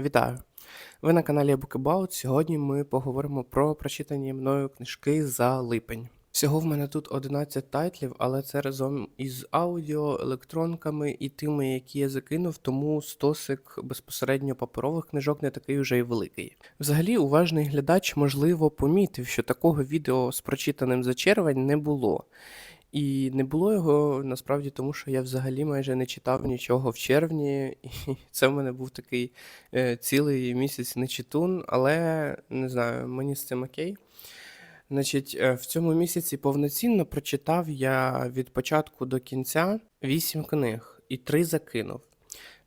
Вітаю! Ви на каналі Bookabout. Сьогодні ми поговоримо про прочитані мною книжки за липень. Всього в мене тут 11 тайтлів, але це разом із аудіо, електронками і тими, які я закинув, тому стосик безпосередньо паперових книжок не такий уже й великий. Взагалі, уважний глядач, можливо, помітив, що такого відео з прочитаним за червень не було. І не було його насправді тому, що я взагалі майже не читав нічого в червні, і це в мене був такий е, цілий місяць нечитун, але не знаю, мені з цим окей. Значить, е, в цьому місяці повноцінно прочитав я від початку до кінця 8 книг і 3 закинув.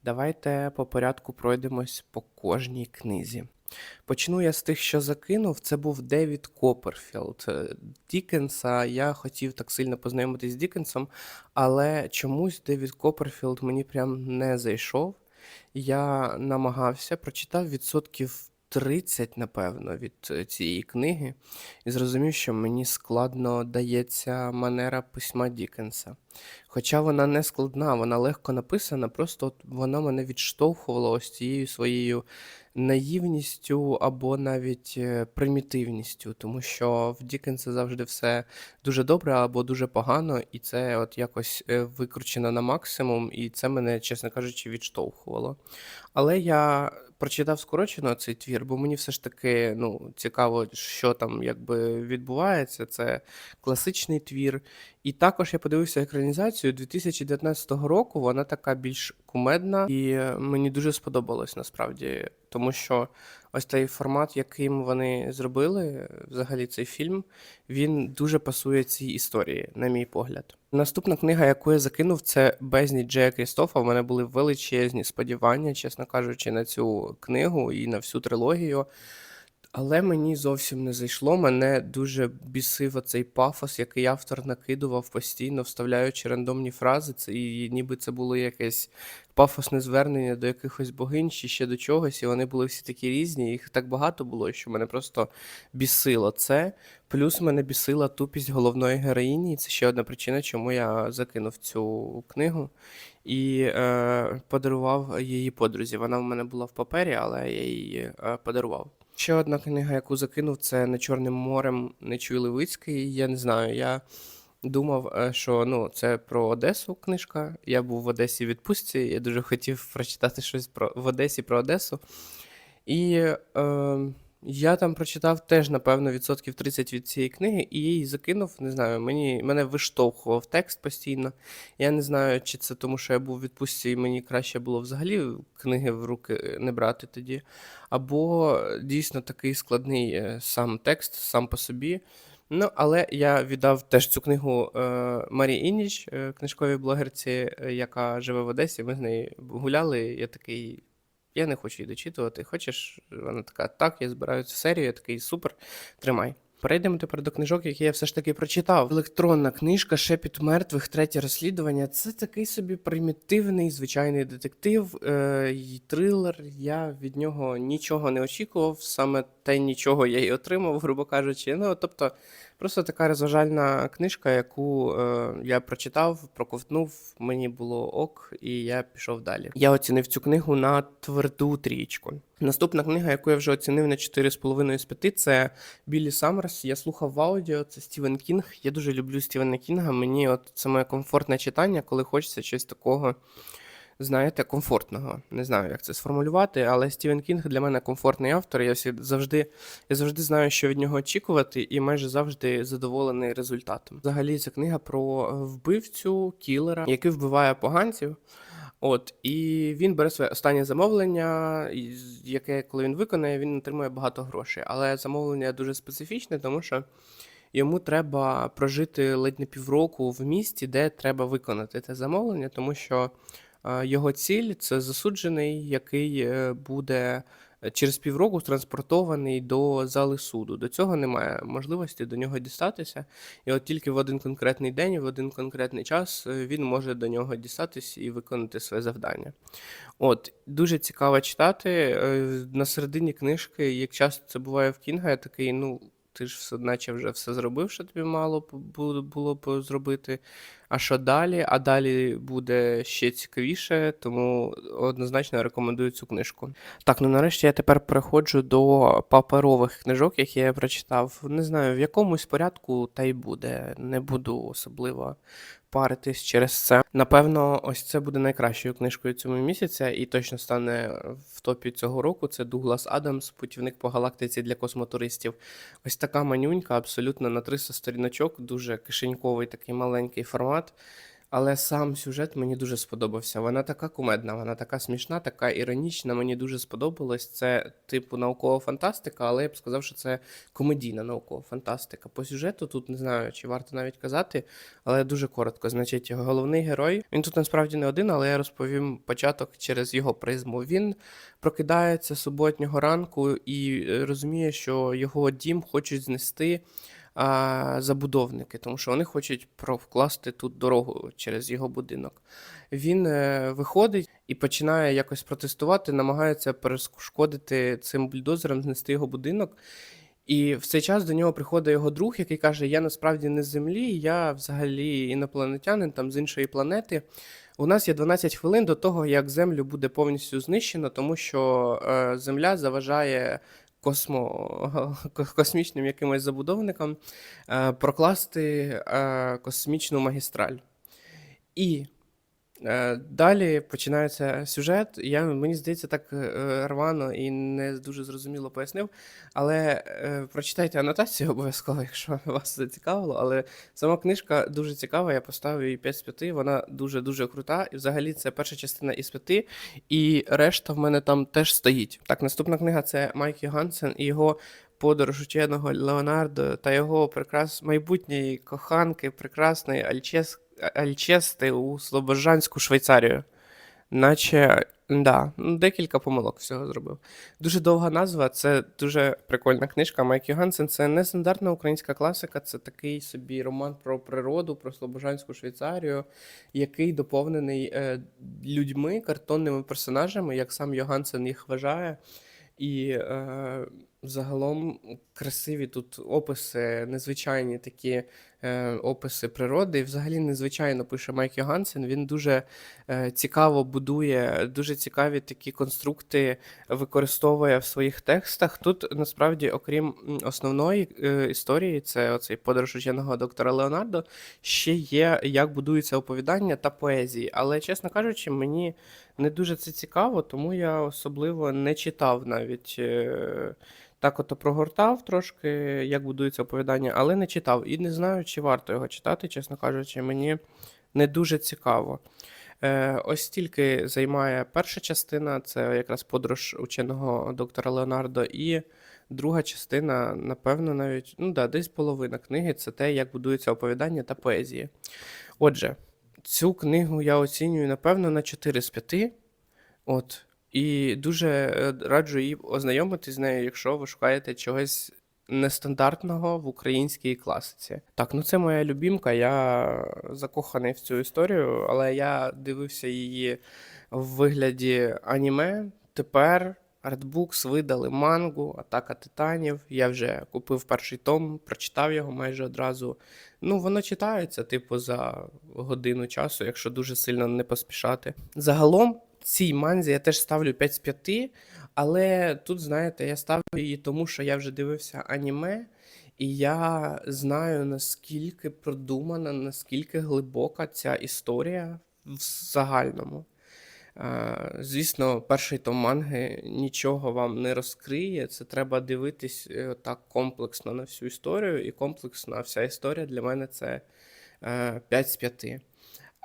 Давайте по порядку пройдемось по кожній книзі. Почну я з тих, що закинув. Це був Девід Копперфілд. Е, Дікенса. Я хотів так сильно познайомитись з Дікенсом, але чомусь Девід Копперфілд мені прям не зайшов. Я намагався, прочитав відсотків 30, напевно, від е, цієї книги, і зрозумів, що мені складно дається манера письма Дікенса. Хоча вона не складна, вона легко написана, просто от вона мене відштовхувала ось цією своєю наївністю або навіть е, примітивністю, тому що в Дікенса завжди все дуже добре або дуже погано, і це от якось е, викручено на максимум, і це мене, чесно кажучи, відштовхувало. Але я прочитав скорочено цей твір, бо мені все ж таки ну, цікаво, що там якби відбувається. Це класичний твір. І також я подивився екранізацію 2019 року. Вона така більш кумедна, і мені дуже сподобалось насправді, тому що ось цей формат, яким вони зробили, взагалі цей фільм, він дуже пасує цій історії, на мій погляд. Наступна книга, яку я закинув, це Безні Джея Крістофа. У мене були величезні сподівання, чесно кажучи, на цю книгу і на всю трилогію. Але мені зовсім не зайшло. Мене дуже бісив оцей пафос, який автор накидував постійно, вставляючи рандомні фрази. Це і ніби це було якесь пафосне звернення до якихось богинь чи ще до чогось, і вони були всі такі різні. Їх так багато було, що мене просто бісило це. Плюс мене бісила тупість головної героїні. І це ще одна причина, чому я закинув цю книгу і е, подарував її подрузі. Вона в мене була в папері, але я її е, подарував. Ще одна книга, яку закинув, це «Не Чорним морем Нечуй Левицький. Я не знаю. Я думав, е, що ну, це про Одесу книжка. Я був в Одесі в відпустці, я дуже хотів прочитати щось про в Одесі про Одесу. І е, я там прочитав теж, напевно, відсотків 30 від цієї книги, і її закинув. Не знаю, мені мене виштовхував текст постійно. Я не знаю, чи це тому, що я був в відпустці, і мені краще було взагалі книги в руки не брати тоді. Або дійсно такий складний е, сам текст, сам по собі. Ну, але я віддав теж цю книгу е, Марії Інніч, е, книжковій блогерці, е, яка живе в Одесі. Ми з нею гуляли. Я такий. Я не хочу її дочитувати. Хочеш? Вона така, так, я збираю цю серію, я такий супер, тримай. Перейдемо тепер до книжок, які я все ж таки прочитав. Електронна книжка Шепіт мертвих, третє розслідування. Це такий собі примітивний, звичайний детектив е, трилер. Я від нього нічого не очікував, саме те нічого я й отримав, грубо кажучи. Ну, тобто, просто така розважальна книжка, яку е, я прочитав, проковтнув, мені було ок, і я пішов далі. Я оцінив цю книгу на тверду трічку. Наступна книга, яку я вже оцінив на 4,5 з 5, це Біллі Саммерс. Я слухав в аудіо, це Стівен Кінг. Я дуже люблю Стівена Кінга. Мені от це моє комфортне читання, коли хочеться щось такого, знаєте, комфортного. Не знаю, як це сформулювати, але Стівен Кінг для мене комфортний автор. Я завжди, я завжди знаю, що від нього очікувати, і майже завжди задоволений результатом. Взагалі, це книга про вбивцю кілера, який вбиває поганців. От, і він бере своє останнє замовлення, яке, коли він виконає, він отримує багато грошей. Але замовлення дуже специфічне, тому що йому треба прожити ледь не півроку в місті, де треба виконати це замовлення, тому що е, його ціль це засуджений, який е, буде е, через півроку транспортований до зали суду. До цього немає можливості до нього дістатися. І от тільки в один конкретний день, в один конкретний час е, він може до нього дістатись і виконати своє завдання. От, дуже цікаво читати. На середині книжки, як часто це буває в Кінга, я такий, ну. Ти ж все, наче вже все зробив, що тобі мало було б зробити. А що далі? А далі буде ще цікавіше, тому однозначно рекомендую цю книжку. Так, ну нарешті я тепер переходжу до паперових книжок, які я прочитав. Не знаю, в якомусь порядку та й буде. Не буду особливо паритись через це. Напевно, ось це буде найкращою книжкою цього місяця і точно стане в топі цього року. Це Дуглас Адамс, путівник по галактиці для космотуристів. Ось така манюнька, абсолютно на 300 сторіночок, дуже кишеньковий такий маленький формат. Але сам сюжет мені дуже сподобався. Вона така кумедна, вона така смішна, така іронічна. Мені дуже сподобалось. Це типу наукова фантастика, але я б сказав, що це комедійна наукова фантастика. По сюжету тут не знаю, чи варто навіть казати, але дуже коротко. Значить, головний герой. Він тут насправді не один, але я розповім початок через його призму. Він прокидається суботнього ранку і е, розуміє, що його дім хочуть знести а, забудовники, тому що вони хочуть провкласти тут дорогу через його будинок. Він е, виходить і починає якось протестувати, намагається перешкодити цим бульдозером знести його будинок. І в цей час до нього приходить його друг, який каже: Я насправді не з землі, я взагалі інопланетянин там з іншої планети. У нас є 12 хвилин до того, як землю буде повністю знищено, тому що е, земля заважає космо, космічним якимось забудовникам е, прокласти е, космічну магістраль. І е, далі починається сюжет. Я, мені здається, так е, рвано і не дуже зрозуміло пояснив. Але е, прочитайте анотацію обов'язково, якщо вас зацікавило. Але сама книжка дуже цікава, я поставив її 5 з 5, вона дуже-дуже крута. І взагалі це перша частина із 5, і решта в мене там теж стоїть. Так, наступна книга це Майкі Гансен і його подорож ученого Леонардо та його прекрас... майбутньої коханки, прекрасної Альчес... Альчести у Слобожанську Швейцарію. Наче, да, декілька помилок всього зробив. Дуже довга назва, це дуже прикольна книжка. Майкі Гансен це нестандартна українська класика, це такий собі роман про природу, про Слобожанську Швейцарію, який доповнений е, людьми, картонними персонажами, як сам Йогансен їх вважає. І е, загалом красиві тут описи, незвичайні такі е, описи природи. І взагалі незвичайно пише Майк Йогансен. Він дуже е, цікаво будує, дуже цікаві такі конструкти використовує в своїх текстах. Тут насправді, окрім основної е, історії, це оцей подорож ученого доктора Леонардо, ще є, як будуються оповідання та поезії. Але, чесно кажучи, мені не дуже це цікаво, тому я особливо не читав навіть. е, Так, ото прогортав трошки, як будується оповідання, але не читав. І не знаю, чи варто його читати, чесно кажучи, мені не дуже цікаво. Е, ось стільки займає перша частина, це якраз подорож ученого доктора Леонардо, і друга частина, напевно, навіть, ну да, десь половина книги це те, як будується оповідання та поезія. Отже, цю книгу я оцінюю, напевно, на 4 з 5. От. І дуже е, раджу її ознайомитись з нею, якщо ви шукаєте чогось нестандартного в українській класиці. Так, ну це моя любімка. Я закоханий в цю історію, але я дивився її в вигляді аніме. Тепер Artbooks видали мангу Атака Титанів. Я вже купив перший том, прочитав його майже одразу. Ну, воно читається, типу, за годину часу, якщо дуже сильно не поспішати. Загалом, цій манзі я теж ставлю 5 з 5, але тут, знаєте, я ставлю її тому, що я вже дивився аніме, і я знаю, наскільки продумана, наскільки глибока ця історія в загальному. Е, Звісно, перший том манги нічого вам не розкриє. Це треба дивитись е, так комплексно на всю історію, і комплексно вся історія для мене це е, 5 з 5.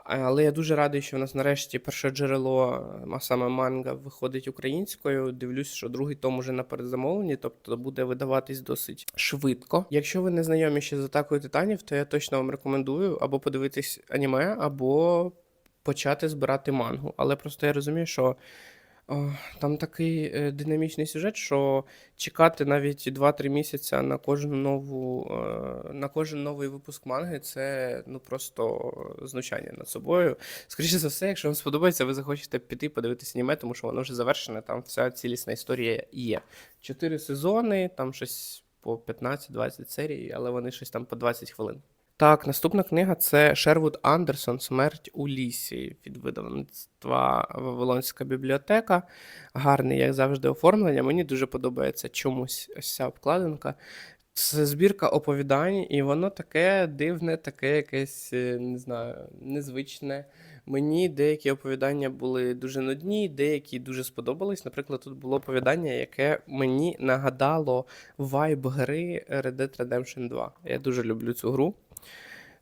Але я дуже радий, що в нас нарешті перше джерело, а саме манга, виходить українською. Дивлюсь, що другий том уже на передзамовленні, тобто буде видаватись досить швидко. Якщо ви не знайомі ще з атакою титанів, то я точно вам рекомендую або подивитись аніме, або почати збирати мангу. Але просто я розумію, що о, там такий е, динамічний сюжет, що чекати навіть 2-3 місяці на кожну нову, е, на кожен новий випуск манги це ну просто знущання над собою. Скоріше за все, якщо вам сподобається, ви захочете піти подивитися аніме, тому що воно вже завершене, там вся цілісна історія є. Чотири сезони, там щось по 15-20 серій, але вони щось там по 20 хвилин. Так, наступна книга це Шервуд Андерсон Смерть у лісі від видавництва Вавилонська бібліотека. Гарний, як завжди, оформлення. Мені дуже подобається чомусь ось ця обкладинка. Це збірка оповідань, і воно таке дивне, таке якесь, е, не знаю, незвичне. Мені деякі оповідання були дуже нудні, деякі дуже сподобались. Наприклад, тут було оповідання, яке мені нагадало вайб гри Red Dead Redemption 2. Я дуже люблю цю гру.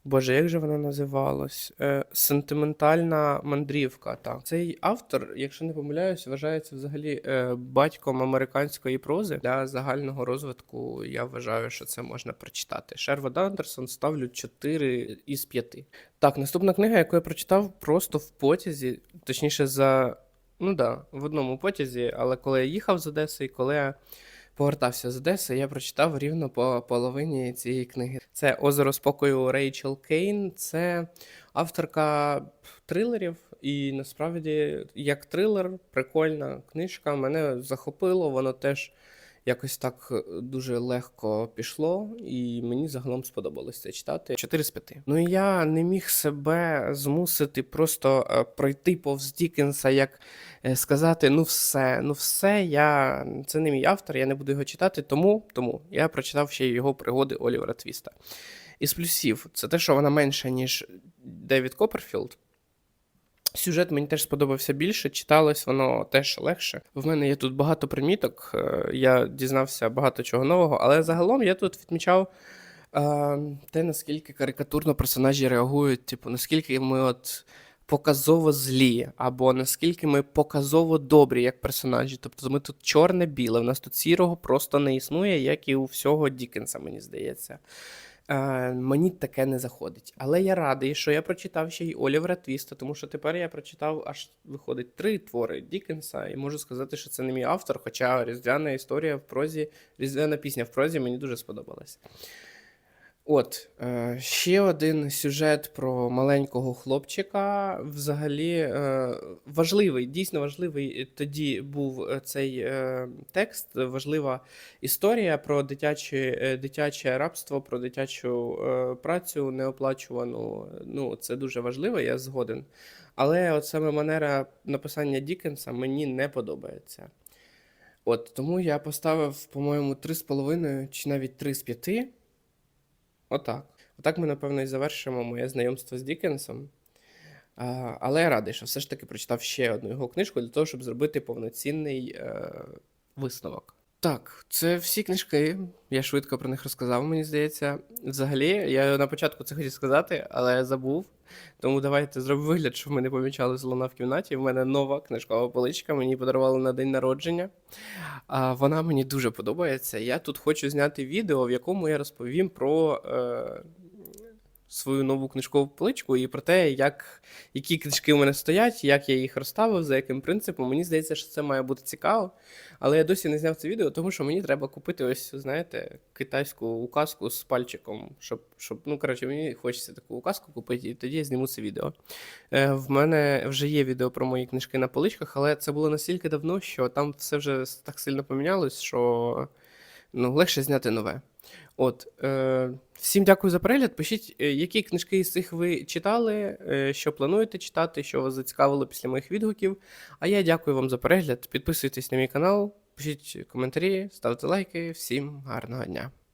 Боже, як же вона називалась? Е, Сентиментальна мандрівка. Так. Цей автор, якщо не помиляюсь, вважається взагалі е, батьком американської прози. Для загального розвитку я вважаю, що це можна прочитати. Шервуд Андерсон ставлю 4 із 5. Так, наступна книга, яку я прочитав просто в потязі, точніше, за. Ну да, в одному потязі, але коли я їхав з Одеси, і коли я повертався з Одеси, я прочитав рівно по половині цієї книги. Це Озеро спокою Рейчел Кейн. Це авторка трилерів, і насправді, як трилер, прикольна книжка. Мене захопило, воно теж якось так е, дуже легко пішло, і мені загалом сподобалось це читати. 4 з 5. Ну я не міг себе змусити просто е, пройти повз Дікенса, як е, сказати: ну все, ну все, я це не мій автор, я не буду його читати. Тому, тому я прочитав ще його пригоди Олівера Твіста. Із плюсів, це те, що вона менша, ніж Девід Копперфілд. Сюжет мені теж сподобався більше, читалось воно теж легше. В мене є тут багато приміток, е, я дізнався багато чого нового, але загалом я тут відмічав е, те, наскільки карикатурно персонажі реагують, типу, наскільки ми от показово злі, або наскільки ми показово добрі, як персонажі. Тобто ми тут чорне-біле, в нас тут сірого просто не існує, як і у всього Дікенса, мені здається. Е, мені таке не заходить. Але я радий, що я прочитав ще й Олівера Твіста, тому що тепер я прочитав аж виходить три твори Дікенса, і можу сказати, що це не мій автор, хоча різдвяна історія в прозі, різдвяна пісня в прозі мені дуже сподобалась. От, е, ще один сюжет про маленького хлопчика. Взагалі е, важливий, дійсно важливий тоді був е, цей текст, важлива історія про дитяче, дитяче рабство, про дитячу працю неоплачувану. Ну, це дуже важливо, я згоден. Але от саме манера написання Дікенса мені не подобається. От, тому я поставив, по-моєму, 3,5 чи навіть 3 з 5. Отак. Отак ми, напевно, і завершимо моє знайомство з Дікенсом. Але я радий, що все ж таки прочитав ще одну його книжку для того, щоб зробити повноцінний е, висновок. Так, це всі книжки. Я швидко про них розказав, мені здається. Взагалі, я на початку це хотів сказати, але забув. Тому давайте зробимо вигляд, що ми не помічали злона в кімнаті. В мене нова книжкова поличка, мені подарували на день народження. А, Вона мені дуже подобається. Я тут хочу зняти відео, в якому я розповім про е, свою нову книжкову поличку і про те, як, які книжки у мене стоять, як я їх розставив, за яким принципом. Мені здається, що це має бути цікаво. Але я досі не зняв це відео, тому що мені треба купити ось, знаєте, китайську указку з пальчиком, щоб, щоб ну, коротше, мені хочеться таку указку купити, і тоді я зніму це відео. Е, в мене вже є відео про мої книжки на поличках, але це було настільки давно, що там все вже так сильно помінялось, що ну, легше зняти нове. От, е, всім дякую за перегляд. Пишіть, е, які книжки із цих ви читали, е, що плануєте читати, що вас зацікавило після моїх відгуків. А я дякую вам за перегляд. Підписуйтесь на мій канал, пишіть коментарі, ставте лайки. Всім гарного дня!